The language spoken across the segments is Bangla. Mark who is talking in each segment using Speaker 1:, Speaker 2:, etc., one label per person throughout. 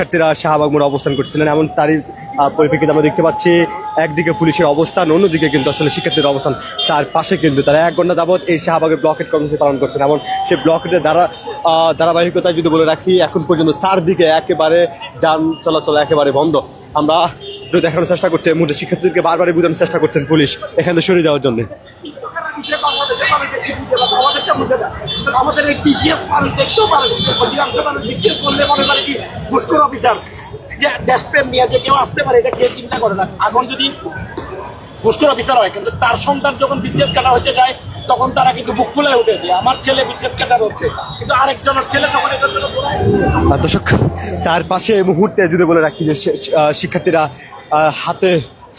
Speaker 1: শিক্ষার্থীরা শাহবাগ মোড়ে অবস্থান করছিলেন, এমন তারই পরিপ্রেক্ষিতে আমরা দেখতে পাচ্ছি, একদিকে পুলিশের অবস্থান, অন্যদিকে কিন্তু আসলে শিক্ষার্থীদের অবস্থান। তার পাশে কিন্তু তারা এক ঘণ্টা যাবৎ এই শাহবাগের ব্লকেট কর্মসূচি পালন করছেন এমন সেই ব্লকেটের দ্বারা ধারাবাহিকতায় যদি বলে রাখি, এখন পর্যন্ত চারদিকে একেবারে যান চলাচল একেবারে বন্ধ। আমরা দেখানোর চেষ্টা করছি মুহূর্তে শিক্ষার্থীদেরকে বারবারই বোঝানোর চেষ্টা করছেন পুলিশ, এখান থেকে সরিয়ে দেওয়ার জন্য।
Speaker 2: আমাদের এই পিজিএফ মানুষ দেখতেও পারে, অধিকাংশ মানুষ পিজিএফ করলে মনে করে কি ঘুষখোর অফিসার, যে দেশপ্রেম নিয়ে যে কেউ আসতে পারে, এটা কেউ চিন্তা করে না। এখন যদি ঘুষখোর অফিসার হয়, কিন্তু তার সন্তান যখন বিসিএস কাটা হতে যায়, তখন তারা কিন্তু বুক ফুলে উঠে যে, আমার ছেলে বিসিএস কাটার হচ্ছে। কিন্তু আরেকজনের ছেলে তখন এটার জন্য
Speaker 1: দর্শক, চারপাশে এই মুহূর্তে যদি বলে রাখি যে শিক্ষার্থীরা হাতে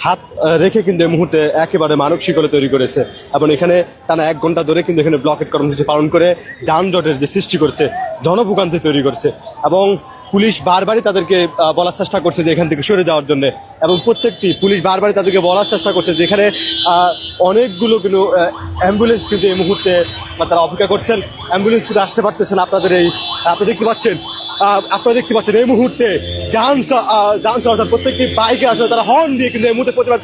Speaker 1: হাত রেখে কিন্তু এই মুহূর্তে একেবারে মানব শিকলে তৈরি করেছে। এবং এখানে টানা এক ঘণ্টা ধরে কিন্তু এখানে ব্লকেট কর্মসূচি পালন করে যানজটের যে সৃষ্টি করছে, জনভোগান্তি তৈরি করছে। এবং পুলিশ বারবারই তাদেরকে বলার চেষ্টা করছে যে এখান থেকে সরে যাওয়ার জন্য। এবং প্রত্যেকটি পুলিশ বারবারই তাদেরকে বলার চেষ্টা করছে যে এখানে অনেকগুলো কিন্তু অ্যাম্বুলেন্স কিন্তু এই মুহূর্তে তারা অপেক্ষা করছেন। অ্যাম্বুলেন্স কিন্তু আসতে পারতেছেন আপনাদের এই, আপনি দেখতে পাচ্ছেন? আপনারা দেখতে পাচ্ছেন এই মুহূর্তে যান যান চলাচল, প্রত্যেকটি বাইকে আসলে তারা হর্ন দিয়ে কিন্তু এই মুহূর্তে প্রতিবাদ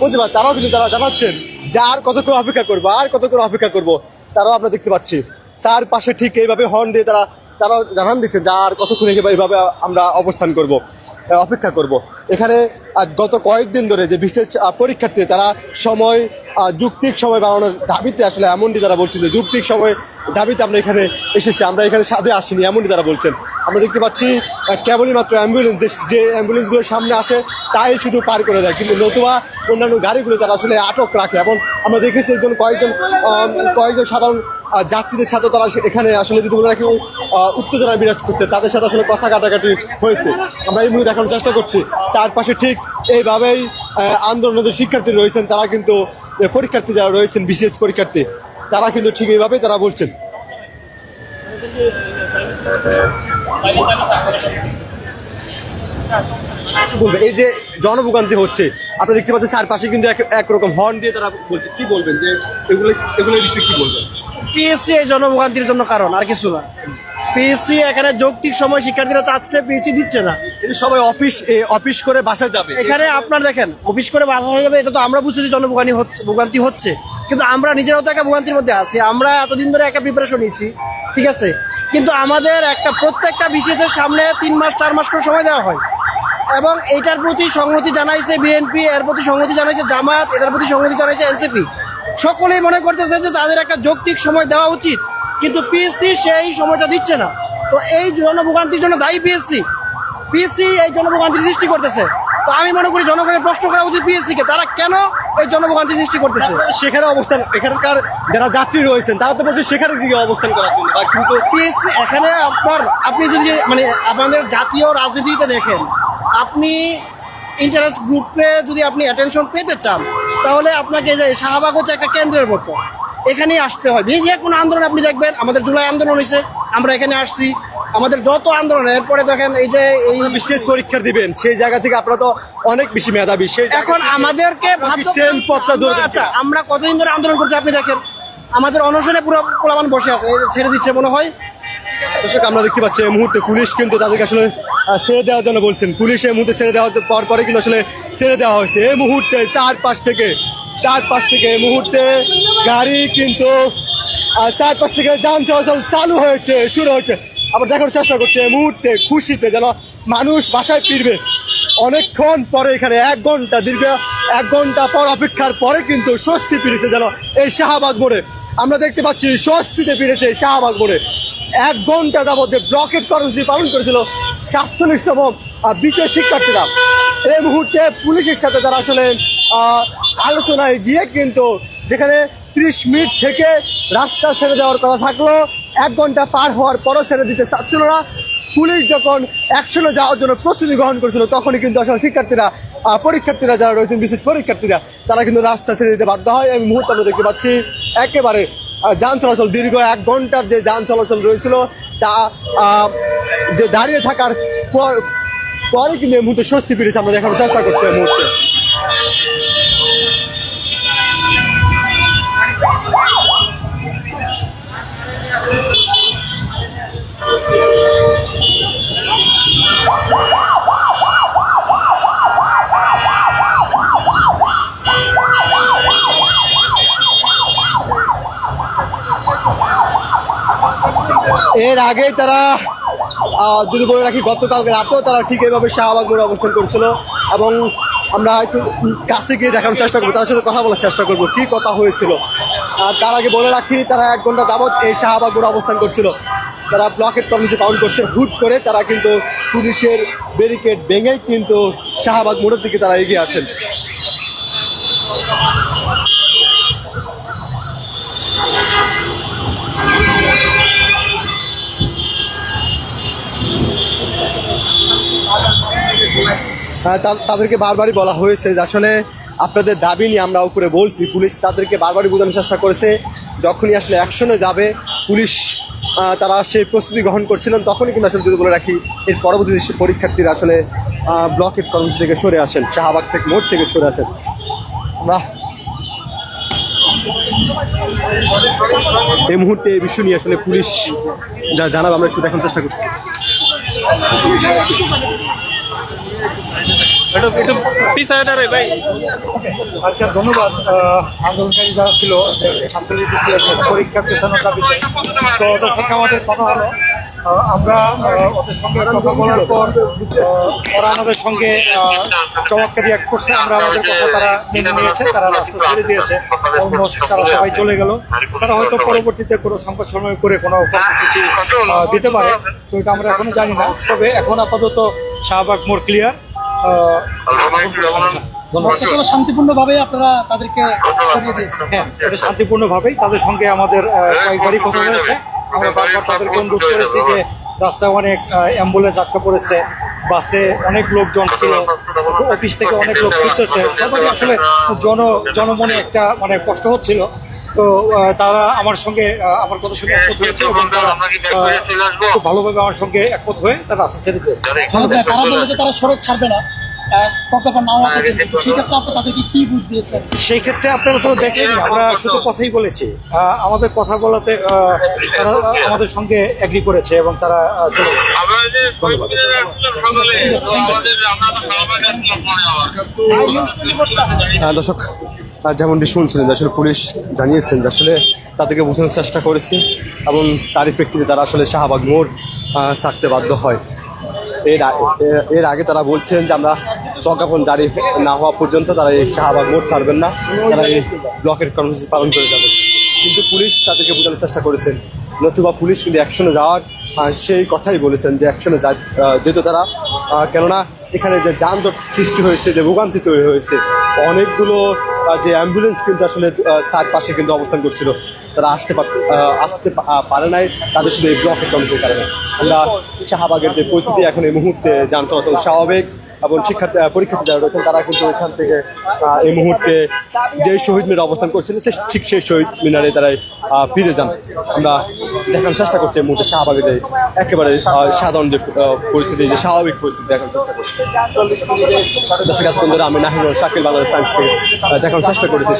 Speaker 1: প্রতিবাদ, তারাও কিন্তু তারা জানাচ্ছেন যে আর কতক্ষণ অপেক্ষা করব, আর কতক্ষণ অপেক্ষা করব, তারাও আমরা দেখতে পাচ্ছি। তার পাশে ঠিক এইভাবে হর্ন দিয়ে তারা, তারাও জানান দিচ্ছেন যে আর কতক্ষণ এইভাবে আমরা অবস্থান করব অপেক্ষা করব। এখানে গত কয়েকদিন ধরে যে বিশেষ পরীক্ষার্থী, তারা সময় যুক্তিক সময় বাড়ানোর দাবিতে আসলে এমনটি তারা বলছেন যে যুক্তিক সময় দাবিতে আমরা এখানে এসেছি, আমরা এখানে সাথে আসিনি, এমনটি তারা বলছেন। আমরা দেখতে পাচ্ছি কেবলই মাত্র অ্যাম্বুলেন্স যে- অ্যাম্বুলেন্সগুলো সামনে আসে তাই শুধু পার করে দেয়। কিন্তু নতুবা অন্যান্য গাড়িগুলো তারা আসলে আটক রাখে এবং আমরা দেখেছি একজন কয়েকজন কয়েকজন সাধারণ যাত্রীদের সাথে তারা এখানে আসলে যদি বলে আহ, উত্তেজনা বিরাজ করছে তাদের সাথে আসলে কথা কাটাকাটি হয়েছে। আমরা এই মুহূর্তে দেখানোর চেষ্টা করছি তার পাশে ঠিক এইভাবেই আহ, আন্দোলনের শিক্ষার্থী রয়েছেন তারা কিন্তু পরীক্ষার্থী যারা রয়েছেন বিশেষ পরীক্ষার্থী তারা কিন্তু ঠিক এইভাবেই তারা বলছেন। বলবেন এই যে জনভোগান্তি হচ্ছে আপনি দেখতে পাচ্ছেন চারপাশে কিন্তু একরকম হর্ন দিয়ে তারা বলছে। কি বলবেন যে এগুলো এগুলোর বিষয়ে কি বলবেন?
Speaker 3: পিএসসি এই জনভোগান্তির জন্য কারণ আর কিছু না। পিএসসি এখানে যৌক্তিক সময় শিক্ষার্থীরা চাচ্ছে পিএসসি দিচ্ছে না।
Speaker 1: সবাই অফিস অফিস করে বাসায় যাবে।
Speaker 3: এখানে আপনার দেখেন অফিস করে বাধা হয়ে যাবে এটা তো আমরা বুঝতেছি জনভোগান্তি হচ্ছে ভোগান্তি হচ্ছে। কিন্তু আমরা নিজেরাও তো একটা ভোগান্তির মধ্যে আছি। আমরা এতদিন ধরে একটা প্রিপারেশন নিচ্ছি ঠিক আছে? কিন্তু আমাদের একটা প্রত্যেকটা বিসিএসের সামনে তিন মাস, চার মাস করে সময় দেওয়া হয়। এবং এইটার প্রতি সংহতি জানাইছে বিএনপি, এর প্রতি সংহতি জানাইছে জামাত এটার প্রতি সংহতি জানাইছে এনসিপি। সকলেই মনে করতেছে যে তাদের একটা যৌক্তিক সময় দেওয়া উচিত, কিন্তু পিএসসি সেই সময়টা দিচ্ছে না। তো এই জনভোগান্তির জন্য দায়ী পিএসসি পিএসসি এই জনভোগান্তি সৃষ্টি করতেছে। তো আমি মনে করি জনগণের প্রশ্ন করা উচিত পিএসসি কে তারা কেন এই জনভোগান্তি সৃষ্টি করতেছে?
Speaker 1: সেখানে অবস্থান এখানকার যারা যাত্রী রয়েছেন তারা তো বলছে সেখানে দিকে অবস্থান করার জন্য কিন্তু
Speaker 3: পিএসসি এখানে আপনার আপনি যদি মানে আমাদের জাতীয় রাজনীতিতে দেখেন আপনি ইন্টারেস্ট গ্রুপে যদি আপনি অ্যাটেনশন পেতে চান তাহলে আপনাকে যে শাহবাগ হচ্ছে একটা কেন্দ্রের মতো। এখানেই আসতে হয়। যে কোনো আন্দোলন আপনি দেখবেন আমাদের জুলাই আন্দোলন হয়েছে আমরা এখানে আসছি। আমাদের যত আন্দোলন এরপরে দেখেন এই যে এই
Speaker 1: বিশেষ পরীক্ষা দিবেন সেই জায়গা থেকে আপনারা তো অনেক বেশি মেধাবী সেই
Speaker 3: এখন আমাদেরকে আচ্ছা আমরা কতদিন ধরে আন্দোলন করছি আপনি দেখেন। আমাদের অনশনে পুরো পোলামান বসে আছে এই যে ছেড়ে দিচ্ছে মনে হয়।
Speaker 1: দর্শক আমরা দেখতে পাচ্ছি এই মুহূর্তে পুলিশ কিন্তু তাদেরকে আসলে ছেড়ে দেওয়ার জন্য বলছেন। পুলিশ এই মুহূর্তে ছেড়ে দেওয়ার পর পরে কিন্তু আসলে ছেড়ে দেওয়া হয়েছে। এই মুহূর্তে চার পাশ থেকে চার পাশ থেকে এই মুহূর্তে গাড়ি কিন্তু চার পাশ থেকে যান চলাচল চালু হয়েছে শুরু হয়েছে। আবার দেখার চেষ্টা করছে, এই মুহূর্তে খুশিতে যেন মানুষ বাসায় ফিরবে। অনেকক্ষণ পরে এখানে এক ঘণ্টা দীর্ঘ, এক ঘণ্টা পর অপেক্ষার পরে কিন্তু স্বস্তি ফিরেছে যেন এই শাহবাগ মোড়ে। আমরা দেখতে পাচ্ছি স্বস্তিতে ফিরেছে শাহবাগ মোড়ে। এক ঘণ্টা যাবত যে ব্লকেট কর্মসূচি পালন করেছিল সাতচল্লিশতম বিশেষ শিক্ষার্থীরা। এই মুহূর্তে পুলিশের সাথে তারা আসলে আলোচনায় গিয়ে কিন্তু যেখানে ত্রিশ মিনিট থেকে রাস্তা ছেড়ে যাওয়ার কথা থাকল এক ঘণ্টা পার হওয়ার পরও ছেড়ে দিতে চাচ্ছিল না। পুলিশ যখন অ্যাকশনে যাওয়ার জন্য প্রস্তুতি গ্রহণ করেছিল, তখনই কিন্তু আসলে শিক্ষার্থীরা পরীক্ষার্থীরা যারা রয়েছেন, বিশেষ পরীক্ষার্থীরা, তারা কিন্তু রাস্তা ছেড়ে দিতে বাধ্য হয়। আমি মুহূর্তে আমরা দেখতে পাচ্ছি, একেবারে যান চলাচল দীর্ঘ এক ঘণ্টার যে যান চলাচল রয়েছিল, তা যে দাঁড়িয়ে থাকার পর পরে কিন্তু এই মুহূর্তে স্বস্তি ফিরেছে। আমরা দেখানোর চেষ্টা করছি এই মুহূর্তে। আগেই তারা যদি বলে রাখি গতকালকে রাতেও তারা ঠিক এইভাবে শাহবাগ মোড়ে অবস্থান করছিল এবং আমরা একটু কাছে গিয়ে দেখানোর চেষ্টা করব, তাদের সাথে কথা বলার চেষ্টা করব, কী কথা হয়েছিল। আর তার আগে বলে রাখি, তারা এক ঘণ্টা যাবৎ এই শাহবাগ মোড়ে অবস্থান করছিল। তারা ব্লকেট কর্মসূচি পালন করছে, হুট করে তারা কিন্তু পুলিশের ব্যারিকেড ভেঙেই কিন্তু শাহবাগ মোড়ের দিকে তারা এগিয়ে আসেন। তাদেরকে বারবারই বলা হয়েছে যে আসলে আপনাদের দাবি নিয়ে আমরা উপরে বলছি। পুলিশ তাদেরকে বারবারই বোঝানোর চেষ্টা করেছে। যখনই আসলে অ্যাকশনে যাবে, পুলিশ তারা সেই প্রস্তুতি গ্রহণ করছিলেন তখনই কিন্তু আসলে যদি বলে রাখি, এর পরবর্তীতে সে পরীক্ষার্থীরা আসলে ব্লকেট কর্মসূচি থেকে সরে আসেন, শাহবাগ থেকে মোড় থেকে সরে আসেন। আমরা এই মুহূর্তে এই বিষয় নিয়ে আসলে পুলিশ যা জানাবে, আমরা একটু দেখার চেষ্টা করছি।
Speaker 4: একটু একটু পিছায় দাঁড়াই ভাই।
Speaker 5: আচ্ছা ধন্যবাদ আন্দোলনকারী যারা ছিল ছাত্রলীগ পরীক্ষা পেছানোর দাবিতে। তো ওদের সঙ্গে আমাদের কথা হলো। আমরা ওদের সঙ্গে কথা বলার পর ওরা আমাদের সঙ্গে চমৎকারী এক করছে। আমরা আমাদের কথা তারা মেনে নিয়েছে, তারা রাস্তা ছেড়ে দিয়েছে। অলমোস্ট তারা সবাই চলে গেল। তারা হয়তো পরবর্তীতে কোনো সংকট সময় করে কোনো কর্মসূচি দিতে পারে। তো এটা আমরা এখনও জানি না। তবে এখন আপাতত শাহবাগ মোড় ক্লিয়ার
Speaker 2: একেবারে শান্তিপূর্ণভাবে আপনারা তাদেরকে সরিয়ে দিয়েছেন।
Speaker 5: হ্যাঁ। এটা শান্তিপূর্ণভাবেই তাদের সঙ্গে আমাদের আহ, কয়েকবারই কথা হয়েছে। আমরা বারবার তাদেরকে অনুরোধ করেছি যে রাস্তায় অনেক অ্যাম্বুলেন্স আটকা পড়েছে বাসে অনেক লোকজন ছিল অফিস থেকে অনেক লোক ফিরতেছে। সবারই আসলে জন জনমনে একটা মানে কষ্ট হচ্ছিল। তো তারা আমার সঙ্গে আমার কথা সঙ্গে একমত হয়েছে এবং তারা খুব ভালোভাবে আমার সঙ্গে একমত হয়ে তারা রাস্তা ছেড়ে দিয়েছে।
Speaker 2: তারা বলল যে তারা সড়ক ছাড়বে না। তো সেই ক্ষেত্রে তাদেরকে কি বুঝ দিয়েছেন?
Speaker 5: সেই ক্ষেত্রে আপনারা তো দেখলেন আমরা শুধু কথাই বলেছি। আহ, আমাদের কথা বলাতে তারা আমাদের সঙ্গে এগ্রি করেছে এবং তারা চলে গেছে। ধন্যবাদ।
Speaker 1: দর্শক যেমনটি শুনছিলেন আসলে পুলিশ জানিয়েছেন যে আসলে তাদেরকে বোঝানোর চেষ্টা করেছি এবং তারই প্রেক্ষিতে তারা আসলে শাহবাগ মোড় ছাড়তে বাধ্য হয়। এর এর আগে তারা বলছেন যে আমরা প্রজ্ঞাপন জারি না হওয়া পর্যন্ত তারা এই শাহবাগ মোড় ছাড়বেন না তারা এই ব্লকের কর্মসূচি পালন করে যাবেন। কিন্তু পুলিশ তাদেরকে বোঝানোর চেষ্টা করেছেন। নতুবা পুলিশ কিন্তু অ্যাকশনে যাওয়ার সেই কথাই বলেছেন যে অ্যাকশনে যা আহ, যেহেতু তারা কেননা এখানে যে যানজট সৃষ্টি হয়েছে যে ভোগান্তি তৈরি হয়েছে অনেকগুলো যে অ্যাম্বুলেন্স কিন্তু আসলে সাইড পাশে কিন্তু অবস্থান করছিল, তারা আসতে আসতে পারে নাই, তাদের শুধু এই ব্লকের কর্মসূচির কারণে। আমরা শাহবাগের যে পরিস্থিতি এখন এই মুহূর্তে যান চলাচল স্বাভাবিক, এবং শিক্ষার্থী পরীক্ষার্থী যারা রয়েছেন, তারা কিন্তু এখান থেকে এই মুহূর্তে যে শহীদ মিনার অবস্থান করছিলেন ঠিক সেই শহীদ মিনারে তারা ফিরে যান। আমরা দেখানোর চেষ্টা করছে এই মুহূর্তে যে একেবারে সাধারণ যে পরিস্থিতি, যে স্বাভাবিক পরিস্থিতি দেখানোর চেষ্টা করছে। দর্শক আমি নাহিদ শাকিল বাংলাদেশ টাইমস থেকে দেখানোর চেষ্টা করেছি।